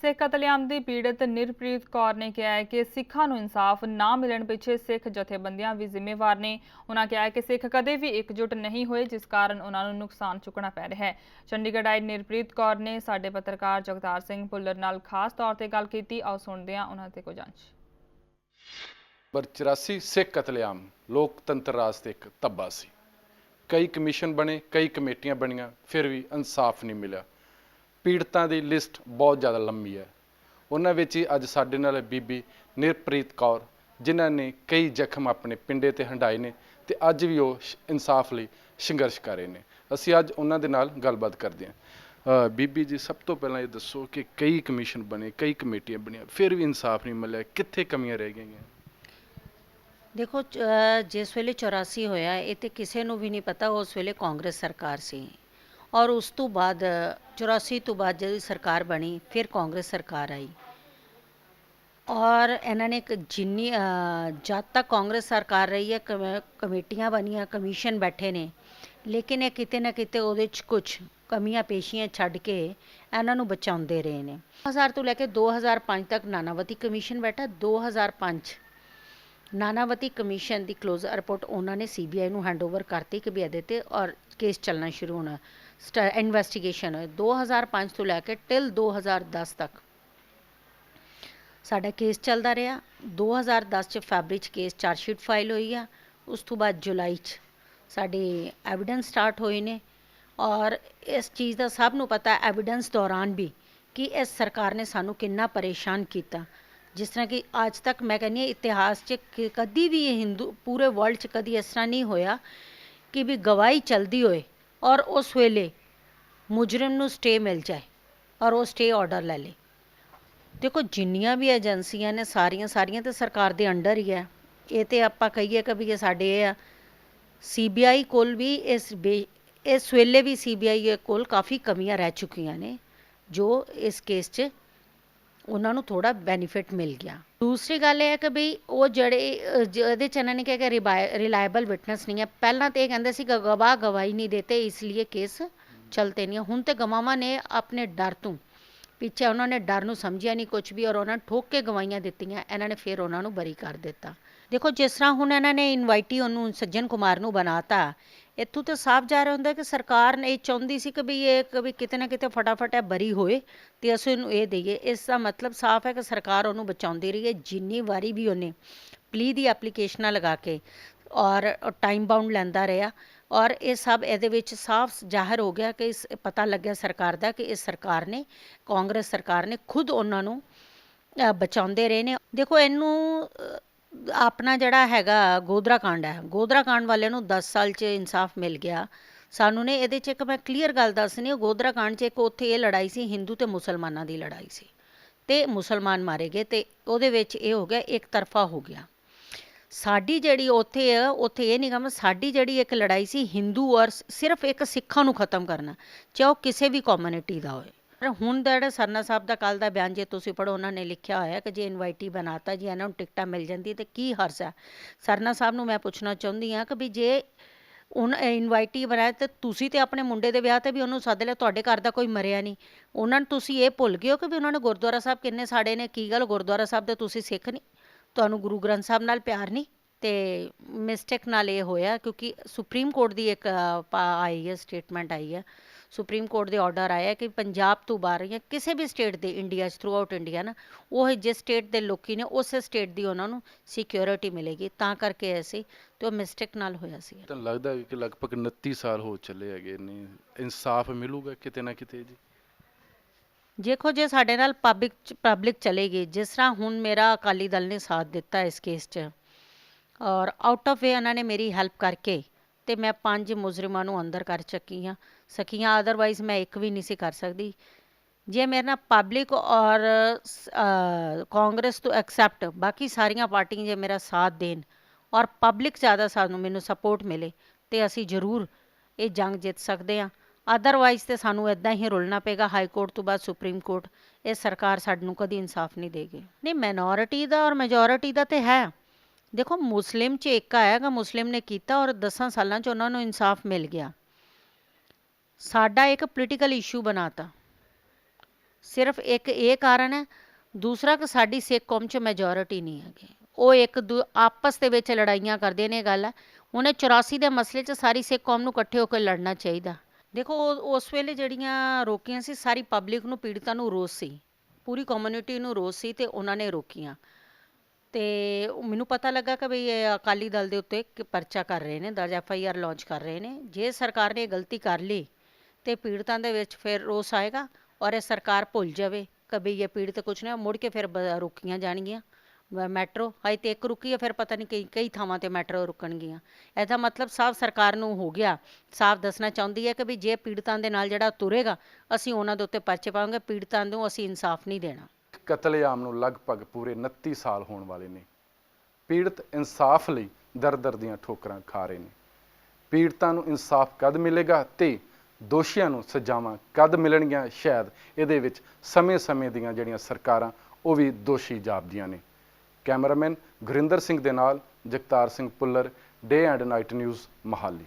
ਸਿੱਖ ਕਤਲੇਆਮ ਦੀ ਪੀੜਤ ਨਿਰਪ੍ਰੀਤ ਕੌਰ ਨੇ ਕਿਹਾ ਹੈ ਕਿ ਸਿੱਖਾਂ ਨੂੰ ਇਨਸਾਫ ਨਾ ਮਿਲਣ ਪਿੱਛੇ ਸਿੱਖ ਜਥੇਬੰਦੀਆਂ ਵੀ ਜ਼ਿੰਮੇਵਾਰ ਨੇ। ਉਹਨਾਂ ਕਿਹਾ ਹੈ ਕਿ ਸਿੱਖ ਕਦੇ ਵੀ ਇਕਜੁੱਟ ਨਹੀਂ ਹੋਏ, ਜਿਸ ਕਾਰਨ ਉਹਨਾਂ ਨੂੰ ਨੁਕਸਾਨ ਚੁੱਕਣਾ ਪੈ ਰਿਹਾ ਹੈ। ਚੰਡੀਗੜ੍ਹ ਆਏ ਨਿਰਪ੍ਰੀਤ ਕੌਰ ਨੇ ਸਾਡੇ ਪੱਤਰਕਾਰ ਜਗਤਾਰ ਸਿੰਘ ਭੁੱਲਰ ਨਾਲ ਖਾਸ ਤੌਰ ਤੇ ਗੱਲ ਕੀਤੀ। ਆਓ ਸੁਣਦੇ ਹਾਂ ਉਹਨਾਂ ਤੇ ਕੁਝ ਅੰਸ਼ ਪਰ 84 ਸਿੱਖ ਕਤਲੇਆਮ, ਲੋਕਤੰਤਰ ਰਾਜ ਤੇ ਇੱਕ ਧੱਬਾ ਸੀ। ਕਈ ਕਮਿਸ਼ਨ ਬਣੇ, ਕਈ ਕਮੇਟੀਆਂ ਬਣੀਆਂ, ਫਿਰ ਵੀ ਇਨਸਾਫ ਨਹੀਂ ਮਿਲਿਆ। ਪੀੜਤਾਂ ਦੀ ਲਿਸਟ ਬਹੁਤ ਜ਼ਿਆਦਾ ਲੰਮੀ ਹੈ। ਉਹਨਾਂ ਵਿੱਚ ਹੀ ਅੱਜ ਸਾਡੇ ਨਾਲ ਬੀਬੀ ਨਿਰਪ੍ਰੀਤ ਕੌਰ ਜਿਨ੍ਹਾਂ ਨੇ ਕਈ ਜ਼ਖਮ ਆਪਣੇ ਪਿੰਡੇ ਤੇ ਹੰਡਾਏ ਨੇ ਤੇ ਅੱਜ ਵੀ ਉਹ ਸ਼- ਇਨਸਾਫ ਲਈ ਸੰਘਰਸ਼ ਕਰ ਰਹੇ ਨੇ। ਅਸੀਂ ਅੱਜ ਉਹਨਾਂ ਦੇ ਨਾਲ ਗੱਲਬਾਤ ਕਰਦੇ ਹਾਂ। ਅ, ਬੀਬੀ ਜੀ ਸਭ ਤੋਂ ਪਹਿਲਾਂ ਇਹ ਦੱਸੋ ਕਿ ਕਈ ਕਮਿਸ਼ਨ ਬਣੇ ਕਈ ਕਮੇਟੀਆਂ ਬਣੀਆਂ ਫਿਰ ਵੀ ਇਨਸਾਫ ਨਹੀਂ ਮਿਲਿਆ। ਕਿੱਥੇ ਕਮੀਆਂ ਰਹਿ ਗਈਆਂ? ਦੇਖੋ ਚ- ਅ, ਜਿਸ ਵੇਲੇ 84 ਹੋਇਆ ਇਹ ਤੇ ਕਿਸੇ ਨੂੰ ਵੀ ਨਹੀਂ ਪਤਾ ਉਸ ਵੇਲੇ ਕਾਂਗਰਸ ਸਰਕਾਰ ਸੀ। ਔਰ ਉਸ ਤੋਂ ਬਾਅਦ 84 ਤੋਂ ਬਾਅਦ ਜਦੋਂ ਸਰਕਾਰ ਬਣੀ, ਫਿਰ ਕਾਂਗਰਸ ਸਰਕਾਰ ਆਈ। ਔਰ ਇਹਨਾਂ ਨੇ ਜਿੰਨੀ ਜਦ ਤੱਕ ਕਾਂਗਰਸ ਸਰਕਾਰ ਰਹੀ ਹੈ, ਕਮੇ- ਕਮੇਟੀਆਂ ਬਣੀਆਂ, ਕਮਿਸ਼ਨ ਬੈਠੇ ਨੇ, ਲੇਕਿਨ ਇਹ ਕਿਤੇ ਨਾ ਕਿਤੇ ਉਹਦੇ ਚ ਕੁਝ ਕਮੀਆਂ ਪੇਸ਼ੀਆਂ ਛੱਡ ਕੇ ਇਹਨਾਂ ਨੂੰ ਬਚਾਉਂਦੇ ਰਹੇ ਨੇ। 2000 ਤੋਂ ਲੈ ਕੇ 2005 ਤੱਕ ਨਾਨਾਵਤੀ ਕਮਿਸ਼ਨ ਬੈਠਾ 2005 ਨਾਨਾਵਤੀ ਕਮਿਸ਼ਨ ਦੀ ਕਲੋਜ਼ਰ ਰਿਪੋਰਟ ਉਹਨਾਂ ਨੇ ਸੀਬੀਆਈ ਨੂੰ ਹੈਂਡਓਵਰ ਕਰਤੀ ਕਿ ਵੀ ਇਹਦੇ ਤੇ ਔਰ ਕੇਸ ਚੱਲਣਾ ਸ਼ੁਰੂ ਹੋਣਾ। ਇਨਵੈਸਟੀਗੇਸ਼ਨ ਹੋਏ 2005 ਤੋਂ ਲੈ ਕੇ ਟਿਲ 2010 ਤੱਕ। ਸਾਡਾ ਕੇਸ ਚੱਲਦਾ ਰਿਹਾ। 2010 ਚ ਫੈਬਰੀ ਚ ਕੇਸ ਚਾਰਜਸ਼ੀਟ ਫਾਈਲ ਹੋਈ ਆ। ਉਸ ਤੋਂ ਬਾਅਦ ਜੁਲਾਈ ਚ ਸਾਡੇ ਐਵੀਡੈਂਸ ਸਟਾਰਟ ਹੋਏ ਨੇ। ਔਰ ਇਸ ਚੀਜ਼ ਦਾ ਸਭ ਨੂੰ ਪਤਾ ਐਵੀਡੈਂਸ ਦੌਰਾਨ ਵੀ ਕਿ ਇਸ ਸਰਕਾਰ ਨੇ ਸਾਨੂੰ ਕਿੰਨਾ ਪਰੇਸ਼ਾਨ ਕੀਤਾ। ਜਿਸ ਤਰ੍ਹਾਂ ਕਿ ਅੱਜ ਤੱਕ ਮੈਂ ਕਹਿੰਦੀ ਹਾਂ, ਇਤਿਹਾਸ 'ਚ ਕਿ ਕਦੀ ਵੀ ਇਹ ਹਿੰਦੂ, ਪੂਰੇ ਵਰਲਡ 'ਚ ਕਦੀ ਇਸ ਤਰ੍ਹਾਂ ਨਹੀਂ ਹੋਇਆ ਕਿ ਵੀ ਗਵਾਹੀ ਚਲਦੀ ਹੋਏ ਔਰ ਉਸ ਵੇਲੇ ਮੁਜਰਮ ਨੂੰ ਸਟੇ ਮਿਲ ਜਾਏ ਔਰ ਉਹ ਸਟੇ ਆਰਡਰ ਲੈ ਲੇ। ਦੇਖੋ, ਜਿੰਨੀਆਂ ਵੀ ਏਜੰਸੀਆਂ ਨੇ ਸਾਰੀਆਂ ਸਾਰੀਆਂ ਤੇ ਸਰਕਾਰ ਦੇ ਅੰਡਰ ਹੀ ਹੈ। ਇਹ ਤੇ ਆਪਾਂ ਕਹੀਏ ਕਿ ਵੀ ਇਹ ਸਾਡੇ ਇਹ ਆ। ਸੀਬੀਆਈ ਕੋਲ ਵੀ ਇਸ ਬੇ- ਇਸ ਵੇਲੇ ਵੀ ਸੀਬੀਆਈ ਕੋਲ ਕਾਫੀ ਕਮੀਆਂ ਰਹਿ ਚੁੱਕੀਆਂ ਨੇ, ਜੋ ਇਸ ਕੇਸ 'ਚ ਉਹਨਾਂ ਨੂੰ ਥੋੜਾ ਬੈਨੀਫਿਟ ਮਿਲ ਗਿਆ। ਦੂਸਰੀ ਗੱਲ ਇਹ ਹੈ ਕਿ ਬਈ ਉਹ ਜਿਹੜੇ ਅਹ, ਜਿਹਦੇ ਚ ਇਹਨਾਂ ਨੇ ਕਿਹਾ ਕਿ ਰਿਲਾਇਬਲ ਵਿਟਨੈਸ ਨਹੀਂ ਹੈ। ਪਹਿਲਾਂ ਤੇ ਇਹ ਕਹਿੰਦੇ ਸੀ ਕਿ ਗਵਾਹ ਗਵਾਹੀ ਨਹੀਂ ਦੇਤੇ ਇਸ ਲਈ ਕੇਸ ਚਲਤੇ ਨਹੀਂ ਹੈ। ਹੁਣ ਤੇ ਗਵਾਹਾਂ ਨੇ ਆਪਣੇ ਡਰ ਤੋਂ ਪਿੱਛੇ ਉਹਨਾਂ ਨੇ ਡਰ ਨੂੰ ਸਮਝਿਆ ਨਹੀਂ ਕੁਝ ਵੀ ਔਰ ਉਹਨਾਂ ਨੇ ਠੋਕ ਕੇ ਗਵਾਹੀਆਂ ਦਿੱਤੀਆਂ ਇਹਨਾਂ ਨੇ ਫਿਰ ਉਹਨਾਂ ਨੂੰ ਬਰੀ ਕਰ ਦਿੱਤਾ। ਦੇਖੋ ਜਿਸ ਤਰ੍ਹਾਂ ਹੁਣ ਇਹਨਾਂ ਨੇ ਇਨਵਾਈਟੀ ਉਹਨੂੰ ਸੱਜਣ ਕੁਮਾਰ ਨੂੰ ਬਣਾਤਾ ਇੱਥੋਂ ਤਾਂ ਸਾਫ਼ ਜਾ ਰਿਹਾ ਹੁੰਦਾ ਕਿ ਸਰਕਾਰ ਨੇ ਇਹ ਚਾਹੁੰਦੀ ਸੀ ਕਿ ਵੀ ਇਹ ਕਿ ਵੀ ਕਿਤੇ ਨਾ ਕਿਤੇ ਫਟਾਫਟ ਇਹ ਬਰੀ ਹੋਏ ਤੇ ਅਸੀਂ ਉਹਨੂੰ ਇਹ ਦਈਏ। ਇਸ ਦਾ ਮਤਲਬ ਸਾਫ਼ ਹੈ ਕਿ ਸਰਕਾਰ ਉਹਨੂੰ ਬਚਾਉਂਦੀ ਰਹੀ ਹੈ ਜਿੰਨੀ ਵਾਰੀ ਵੀ ਉਹਨੇ ਪਲੀ ਦੀ ਐਪਲੀਕੇਸ਼ਨਾਂ ਲਗਾ ਕੇ ਔਰ ਟਾਈਮ ਬਾਉਂਡ ਲੈਂਦਾ ਰਿਹਾ ਔਰ ਇਹ ਸਭ ਇਹਦੇ ਵਿੱਚ ਸਾਫ਼ ਜ਼ਾਹਰ ਹੋ ਗਿਆ ਕਿ ਇਸ ਪਤਾ ਲੱਗਿਆ ਸਰਕਾਰ ਦਾ ਕਿ ਇਸ ਸਰਕਾਰ ਨੇ, ਕਾਂਗਰਸ ਸਰਕਾਰ ਨੇ ਖੁਦ ਉਹਨਾਂ ਨੂੰ ਬਚਾਉਂਦੇ ਰਹੇ ਨੇ। ਦੇਖੋ ਇਹਨੂੰ ਆਪਣਾ ਜਿਹੜਾ ਹੈਗਾ ਗੋਦਰਾ ਕਾਂਡ ਹੈ। ਗੋਦਰਾ ਕਾਂਡ ਵਾਲਿਆਂ ਨੂੰ 10 ਸਾਲ 'ਚ ਇਨਸਾਫ ਮਿਲ ਗਿਆ। ਸਾਨੂੰ ਨੇ ਇਹਦੇ 'ਚ ਇੱਕ ਮੈਂ ਕਲੀਅਰ ਗੱਲ ਦੱਸਣੀ, ਉਹ ਗੋਦਰਾ ਕਾਂਡ 'ਚ ਇੱਕ ਉੱਥੇ ਇਹ ਲੜਾਈ ਸੀ, ਹਿੰਦੂ ਤੇ ਮੁਸਲਮਾਨਾਂ ਦੀ ਲੜਾਈ ਸੀ। ਤੇ ਮੁਸਲਮਾਨ ਮਾਰੇ ਗਏ ਤੇ ਉਹਦੇ ਵਿੱਚ ਇਹ ਹੋ ਗਿਆ, ਇੱਕ ਤਰਫਾ ਹੋ ਗਿਆ। ਸਾਡੀ ਜਿਹੜੀ ਉੱਥੇ ਆ, ਉੱਥੇ ਇਹ ਨਹੀਂ ਗਾ ਸਾਡੀ ਜਿਹੜੀ ਇੱਕ ਲੜਾਈ ਸੀ, ਹਿੰਦੂ ਔਰ ਸਿਰਫ ਇੱਕ ਸਿੱਖਾਂ ਨੂੰ ਖਤਮ ਕਰਨਾ, ਚਾਹੇ ਉਹ ਕਿਸੇ ਵੀ ਕਮਿਊਨਿਟੀ ਦਾ ਹੋਏ। ਹੁਣ ਦਾ ਜਿਹੜਾ ਸਰਨਾ ਸਾਹਿਬ ਦਾ ਕੱਲ ਦਾ ਬਿਆਨ ਜੇ ਤੁਸੀਂ ਪੜੋ ਉਹਨਾਂ ਨੇ ਲਿਖਿਆ ਹੋਇਆ ਕਿ ਜੇ ਇਨਵਾਈਟੀ ਬਣਾਤਾ, ਜੀ ਇਹਨਾਂ ਨੂੰ ਟਿਕਟਾਂ ਮਿਲ ਜਾਂਦੀ ਤੇ ਕੀ ਹਰਜ਼ ਹੈ। ਸਰਨਾ ਸਾਹਿਬ ਨੂੰ ਮੈਂ ਪੁੱਛਣਾ ਚਾਹੁੰਦੀ ਹਾਂ ਕਿ ਵੀ ਜੇ ਉਹਨ ਇਨਵਾਈਟੀ ਬਣਾਇਆ ਤੇ ਤੁਸੀਂ ਤੇ ਆਪਣੇ ਮੁੰਡੇ ਦੇ ਵਿਆਹ ਤੇ ਵੀ ਉਹਨੂੰ ਸੱਦ ਲਿਆ, ਤੁਹਾਡੇ ਘਰ ਦਾ ਕੋਈ ਮਰਿਆ ਨਹੀਂ। ਉਹਨਾਂ ਨੂੰ ਤੁਸੀਂ ਇਹ ਭੁੱਲ ਗਏ ਹੋ ਕਿ ਵੀ ਉਹਨਾਂ ਨੇ ਗੁਰਦੁਆਰਾ ਸਾਹਿਬ ਕਿੰਨੇ ਸਾੜੇ ਨੇ? ਕੀ ਗੱਲ ਗੁਰਦੁਆਰਾ ਸਾਹਿਬ ਦੇ ਤੁਸੀਂ ਸਿੱਖ ਨਹੀਂ? ਤੁਹਾਨੂੰ ਗੁਰੂ ਗ੍ਰੰਥ ਸਾਹਿਬ ਨਾਲ ਪਿਆਰ ਨਹੀਂ? ਤੇ ਮਿਸਟੇਕ ਨਾਲ ਇਹ ਹੋਇਆ ਕਿਉਂਕਿ ਸੁਪਰੀਮ ਕੋਰਟ ਦੀ ਇੱਕ ਆਈ ਹੈ ਸਟੇਟਮੈਂਟ ਆਈ ਹੈ। ਸੁਪਰੀਮ ਕੋਰਟ ਦੇ ਆਰਡਰ ਆਇਆ ਕਿ ਪੰਜਾਬ ਤੋਂ ਬਾਹਰ ਜਾਂ ਕਿਸੇ ਵੀ ਸਟੇਟ ਦੇ ਇੰਡੀਆ 'ਚ ਥਰੂ ਆਊਟ ਇੰਡੀਆ ਨਾ ਉਹ ਜਿਸ ਸਟੇਟ ਦੇ ਲੋਕੀ ਨੇ ਉਸੇ ਸਟੇਟ ਦੀ ਉਹਨਾਂ ਨੂੰ ਸਿਕਿਉਰਿਟੀ ਮਿਲੇਗੀ। ਤਾਂ ਕਰਕੇ ਐਸੀ ਤੇ ਉਹ ਮਿਸਟੇਕ ਨਾਲ ਹੋਇਆ ਸੀ। ਤਾਂ ਲੱਗਦਾ ਕਿ ਲਗਭਗ 29 ਸਾਲ ਹੋ ਚੱਲੇ ਹੈਗੇ ਨੇ ਇਨਸਾਫ ਮਿਲੂਗਾ ਕਿਤੇ ਨਾ ਕਿਤੇ ਜੀ? ਦੇਖੋ ਜੇ ਸਾਡੇ ਨਾਲ ਪਬਲਿਕ ਪਬਲਿਕ ਚਲੇਗੀ ਜਿਸ ਤਰ੍ਹਾਂ ਹੁਣ ਮੇਰਾ ਅਕਾਲੀ ਦਲ ਨੇ ਸਾਥ ਦਿੱਤਾ ਇਸ ਕੇਸ 'ਚ ਔਰ ਆਊਟ ਆਫ ਵੇ ਉਹਨਾਂ ਨੇ ਮੇਰੀ ਹੈਲਪ ਕਰਕੇ ਤੇ ਮੈਂ ਪੰਜ ਮੁਜਰਮਾਂ ਨੂੰ ਅੰਦਰ ਕਰ ਚੱਕੀ ਹਾਂ, ਸਕੀਆਂ ਅਦਰਵਾਈਜ਼ ਮੈਂ ਇੱਕ ਵੀ ਨਹੀਂ ਸੀ ਕਰ ਸਕਦੀ। ਜੇ ਮੇਰੇ ਨਾਲ ਪਬਲਿਕ ਔਰ ਕਾਂਗਰਸ ਤੋਂ ਐਕਸੈਪਟ ਬਾਕੀ ਸਾਰੀਆਂ ਪਾਰਟੀਆਂ ਜੇ ਮੇਰਾ ਸਾਥ ਦੇਣ ਔਰ ਪਬਲਿਕ ਜ਼ਿਆਦਾ ਸਾਨੂੰ ਮੈਨੂੰ ਸਪੋਰਟ ਮਿਲੇ ਤੇ ਅਸੀਂ ਜ਼ਰੂਰ ਇਹ ਜੰਗ ਜਿੱਤ ਸਕਦੇ ਹਾਂ। ਅਦਰਵਾਈਜ਼ ਤੇ ਸਾਨੂੰ ਇਦਾਂ ਹੀ ਰੁਲਣਾ ਪਏਗਾ ਹਾਈ ਕੋਰਟ ਤੋਂ ਬਾਅਦ ਸੁਪਰੀਮ ਕੋਰਟ ਇਹ ਸਰਕਾਰ ਸਾਨੂੰ ਕਦੀ ਇਨਸਾਫ ਨਹੀਂ ਦੇਗੀ। ਨਹੀਂ ਮਾਈਨੋਰਿਟੀ ਦਾ ਔਰ ਮੈਜੋਰਿਟੀ ਦਾ ਤੇ ਹੈ। ਦੇਖੋ, ਮੁਸਲਿਮ ਚ ਇੱਕ ਹੈਗਾ, ਮੁਸਲਿਮ ਨੇ ਕੀਤਾ ਔਰ 10 ਸਾਲਾਂ ਚ ਉਹਨਾਂ ਨੂੰ ਇਨਸਾਫ ਮਿਲ ਗਿਆ। ਸਾਡਾ ਇੱਕ ਪੋਲੀਟੀਕਲ ਇਸ਼ੂ ਬਣਾਤਾ। ਸਿਰਫ ਇੱਕ ਇਹ ਕਾਰਨ ਹੈ, ਦੂਸਰਾ ਕਿ ਸਾਡੀ ਸਿੱਖ ਕੌਮ 'ਚ ਮੈਜੋਰਿਟੀ ਨਹੀਂ ਹੈਗੀ। ਉਹ ਇੱਕ ਦੂ, ਆਪਸ ਦੇ ਵਿੱਚ ਲੜਾਈਆਂ ਕਰਦੇ ਨੇ ਗੱਲ ਹੈ। ਉਹਨੇ 84 ਦੇ ਮਸਲੇ 'ਚ ਸਾਰੀ ਸਿੱਖ ਕੌਮ ਨੂੰ ਇਕੱਠੇ ਹੋ ਕੇ ਲੜਨਾ ਚਾਹੀਦਾ। ਦੇਖੋ, ਉਹ- ਉਸ ਵੇਲੇ ਜਿਹੜੀਆਂ ਰੋਕੀਆਂ ਸੀ, ਸਾਰੀ ਪਬਲਿਕ ਨੂੰ ਪੀੜਤਾਂ ਨੂੰ ਰੋਸ ਸੀ। ਪੂਰੀ ਕਮਿਊਨਿਟੀ ਨੂੰ ਰੋਸ ਸੀ ਤੇ ਉਹਨਾਂ ਨੇ ਰੋਕੀਆਂ। ਤੇ ਮੈਨੂੰ ਪਤਾ ਲੱਗਾ ਕਿ ਵੀ ਇਹ ਅਕਾਲੀ ਦਲ ਦੇ ਉੱਤੇ ਇੱਕ ਪਰਚਾ ਕਰ ਰਹੇ ਨੇ, ਦਰਜ ਐਫ ਆਈ ਆਰ ਲਾਂਚ ਕਰ ਰਹੇ ਨੇ। ਜੇ ਸਰਕਾਰ ਨੇ ਇਹ ਗਲਤੀ ਕਰ ਲਈ ਤੇ ਪੀੜਤਾਂ ਦੇ ਵਿੱਚ ਫਿਰ ਰੋਸ ਆਏਗਾ ਔਰ ਇਹ ਸਰਕਾਰ ਭੁੱਲ ਜਾਵੇ ਕਿ ਵੀ ਇਹ ਪੀੜਤ ਕੁਛ ਨਾ ਮੁੜ ਕੇ ਫਿਰ ਬ- ਰੁਕੀਆਂ ਜਾਣਗੀਆਂ। ਮੈਟਰੋ ਹਾਈ ਤੇ ਇੱਕ ਰੁਕੀ ਹੈ ਫਿਰ ਪਤਾ ਨਹੀਂ ਕਈ ਕਈ ਥਾਵਾਂ ਤੇ ਮੈਟਰੋ ਰੁਕਣਗੀਆਂ। ਇਹਦਾ ਮਤਲਬ ਸਾਫ਼ ਸਰਕਾਰ ਨੂੰ ਹੋ ਗਿਆ, ਸਾਫ਼ ਦੱਸਣਾ ਚਾਹੁੰਦੀ ਹੈ ਕਿ ਵੀ ਜੇ ਪੀੜਤਾਂ ਦੇ ਨਾਲ ਜਿਹੜਾ ਤੁਰੇਗਾ, ਅਸੀਂ ਉਹਨਾਂ ਦੇ ਉੱਤੇ ਪਰਚੇ ਪਾਵਾਂਗੇ, ਪੀੜਤਾਂ ਨੂੰ ਅਸੀਂ ਇਨਸਾਫ ਨਹੀਂ ਦੇਣਾ। ਕਤਲੇਆਮ ਨੂੰ ਲਗਭਗ ਪੂਰੇ 29 ਸਾਲ ਹੋਣ ਵਾਲੇ ਨੇ। ਪੀੜਤ ਇਨਸਾਫ ਲਈ ਦਰ-ਦਰ ਦੀਆਂ ਠੋਕਰਾਂ ਖਾ ਰਹੇ ਨੇ। ਪੀੜਤਾਂ ਨੂੰ ਇਨਸਾਫ ਕਦ ਮਿਲੇਗਾ ਤੇ ਦੋਸ਼ੀਆਂ ਨੂੰ ਸਜ਼ਾਵਾਂ ਕਦ ਮਿਲਣਗੀਆਂ? ਸ਼ਾਇਦ ਇਹਦੇ ਵਿੱਚ ਸਮੇਂ-ਸਮੇਂ ਦੀਆਂ ਜਿਹੜੀਆਂ ਸਰਕਾਰਾਂ, ਉਹ ਵੀ ਦੋਸ਼ੀ ਜਾਪਦੀਆਂ ਨੇ। ਕੈਮਰਾਮੈਨ ਗੁਰਿੰਦਰ ਸਿੰਘ ਦੇ ਨਾਲ Jagtar Singh Pullar day and night news Mohali.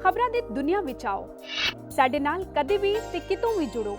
ਖਬਰਾਂ ਦੀ ਦੁਨੀਆ ਵਿੱਚ ਆਓ। ਸਾਡੇ ਨਾਲ ਕਦੇ ਵੀ ਤੇ ਕਿਤੋਂ ਵੀ ਜੁੜੋ।